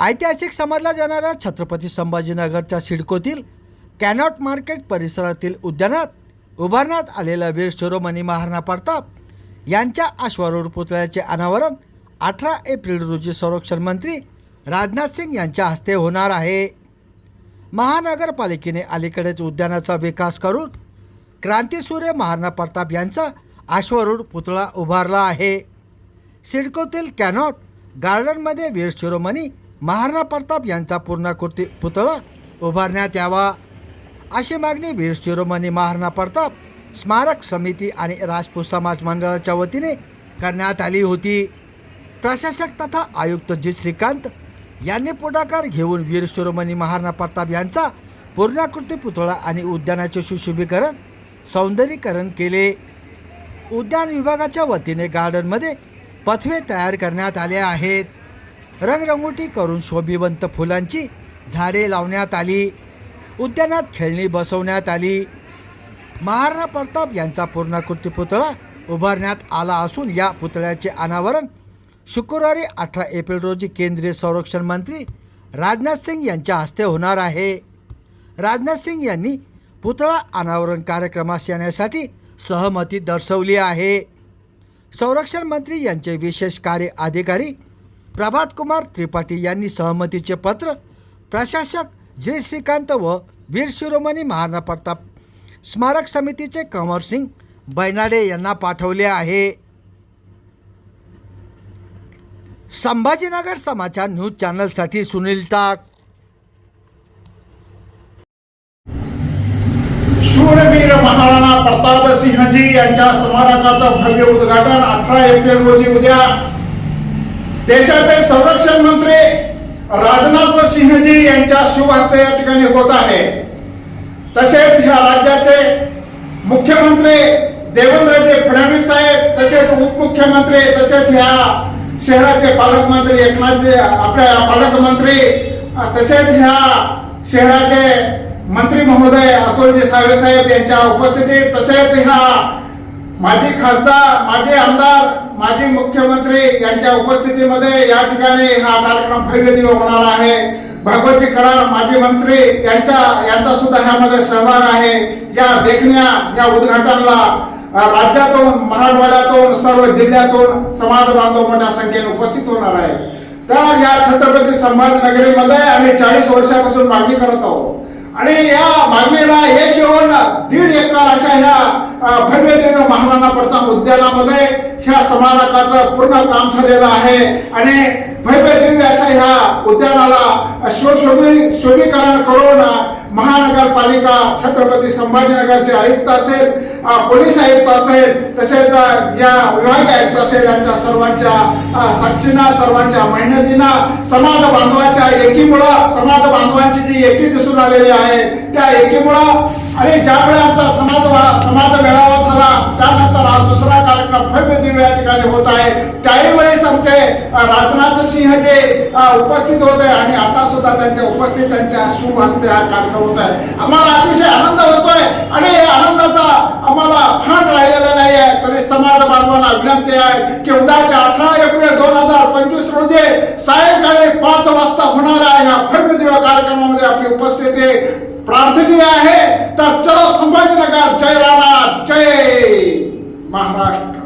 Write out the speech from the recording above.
ऐतिहासिक समजला जाणाऱ्या छत्रपती संभाजीनगरच्या सिडकोतील कॅनॉट मार्केट परिसरातील उद्यानात उभारण्यात आलेल्या वीर शिरोमणी महाराणा प्रताप यांच्या अश्वारूढ पुतळ्याचे अनावरण अठरा एप्रिल रोजी संरक्षण मंत्री राजनाथ सिंग यांच्या हस्ते होणार आहे. महानगरपालिकेने अलीकडेच उद्यानाचा विकास करून क्रांतीसूर्य महाराणा प्रताप यांचा अश्वरूढ पुतळा उभारला आहे. सिडकोतील कॅनॉट गार्डनमध्ये वीर शिरोमणी महाराणा प्रताप यांचा पूर्णाकृती पुतळा उभारण्यात यावा. अशी मागणी वीर शिरोमणी महाराणा प्रताप स्मारक समिती आणि राजपूत समाज मंडळाच्या वतीने करण्यात आली होती. प्रशासक तथा आयुक्त जी. श्रीकांत यांनी पुढाकार घेऊन वीर शिरोमणी महाराणा प्रताप यांचा पूर्णाकृती पुतळा आणि उद्यानाचे सुशोभीकरण सौंदर्यीकरण केले. उद्यान विभागाच्या वतीने गार्डनमध्ये पथवे तयार करण्यात आले आहेत. रंगरंगोटी करून शोभिवंत फुलांची झाडे लावण्यात आली. उद्यानात खेळणी बसवण्यात आली. महाराणा प्रताप यांचा पूर्णाकृती पुतळा उभारण्यात आला असून या पुतळ्याचे अनावरण शुक्रवारी अठरा एप्रिल रोजी केंद्रीय संरक्षण मंत्री राजनाथ सिंग यांच्या हस्ते होणार आहे. राजनाथ सिंग यांनी पुतळा अनावरण कार्यक्रमास येण्यासाठी सहमती दर्शवली आहे. संरक्षण मंत्री यांचे विशेष कार्य अधिकारी प्रभात कुमार त्रिपाठी यांनी सहमतीचे पत्र प्रशासक जे श्रीकांत व वीर शिरोमणी महाराणा प्रताप स्मारक समितीचे कंवर सिंग बैनाडे यांना पाठवले आहे. संभाजीनगर समाचार न्यूज चॅनलसाठी सुनील टाक. शूरवीर महाराणा प्रताप सिंहजी यांच्या स्मारकाचं भव्य उद्घाटन अठरा एप्रिल रोजी उद्या देशाचे संरक्षण मंत्री राजनाथ सिंहजी यांच्या शुभ हस्ते या ठिकाणी होत आहे. तसेच ह्या राज्याचे मुख्यमंत्री देवेंद्रजी फडणवीस साहेब तसेच उपमुख्यमंत्री तसेच ह्या शहराचे पालकमंत्री एकनाथजी आपल्या पालकमंत्री तसेच ह्या शहराचे मंत्री महोदय अतुलजी सावे साहेब यांच्या उपस्थितीत तसेच ह्या माजी खासदार माजी आमदार माजी मुख्यमंत्री यांच्या उपस्थितीमध्ये या ठिकाणी हा कार्यक्रम भव्य होणार आहे. भगवती करार माजी मंत्री यांचा यांचा सुद्धा ह्यामध्ये सहभाग आहे. या देखण्या या उद्घाटनाला राज्यातून मराठवाड्यातून सर्व जिल्ह्यातून समाज बांधव मोठ्या संख्येने उपस्थित होणार आहे. तर या छत्रपती संभाजीनगरीमध्ये आम्ही चाळीस वर्षापासून मागणी करत आहोत. आणि या मागणीला हे येऊन दीड एकर अशा ह्या अ, भव्य महाराणा प्रताप उद्यानामध्ये ह्या स्मारकाचं पूर्ण काम झालेलं आहे. आणि भव्य दिव्य अशा ह्या उद्यानाला शोशोभी शोभीकरण करून महानगरपालिका छत्रपती संभाजीनगरचे आयुक्त असेल पोलीस आयुक्त असेल तसेच या विभाग आयुक्त असेल यांच्या सर्वांच्या साक्षीना सर्वांच्या मेहनतीनं समाज बांधवाच्या एकीमुळं समाज बांधवांची जी एकी दिसून आलेली आहे त्या एकीमुळं आणि ज्यावेळी आमचा समाज समाज मेळावा झाला त्यानंतर हा दुसरा कार्यक्रम भव्य दिव्य या ठिकाणी होत आहे. त्याही वेळेस आमचे राजनाथ सिंह जे उपस्थित होते आणि आता सुद्धा त्यांच्या उपस्थित त्यांच्या शुभ हस्ते हा कार्यक्रम होत आहे. आम्हाला अतिशय आनंद होतोय आणि आनंदाचा आम्हाला फार राहिलेला नाही आहे तरी समाज बांधवांना विनंती आहे की उद्याच्या अठरा एप्रिल दोन हजार पंचवीस रोजी सायंकाळी पाच वाजता होणाऱ्या या भव्य दिव्य कार्यक्रमामध्ये आपली उपस्थिती प्रार्थनीय आहे. तर चलो संभाजीनगर. जय राणा. जय महाराष्ट्र.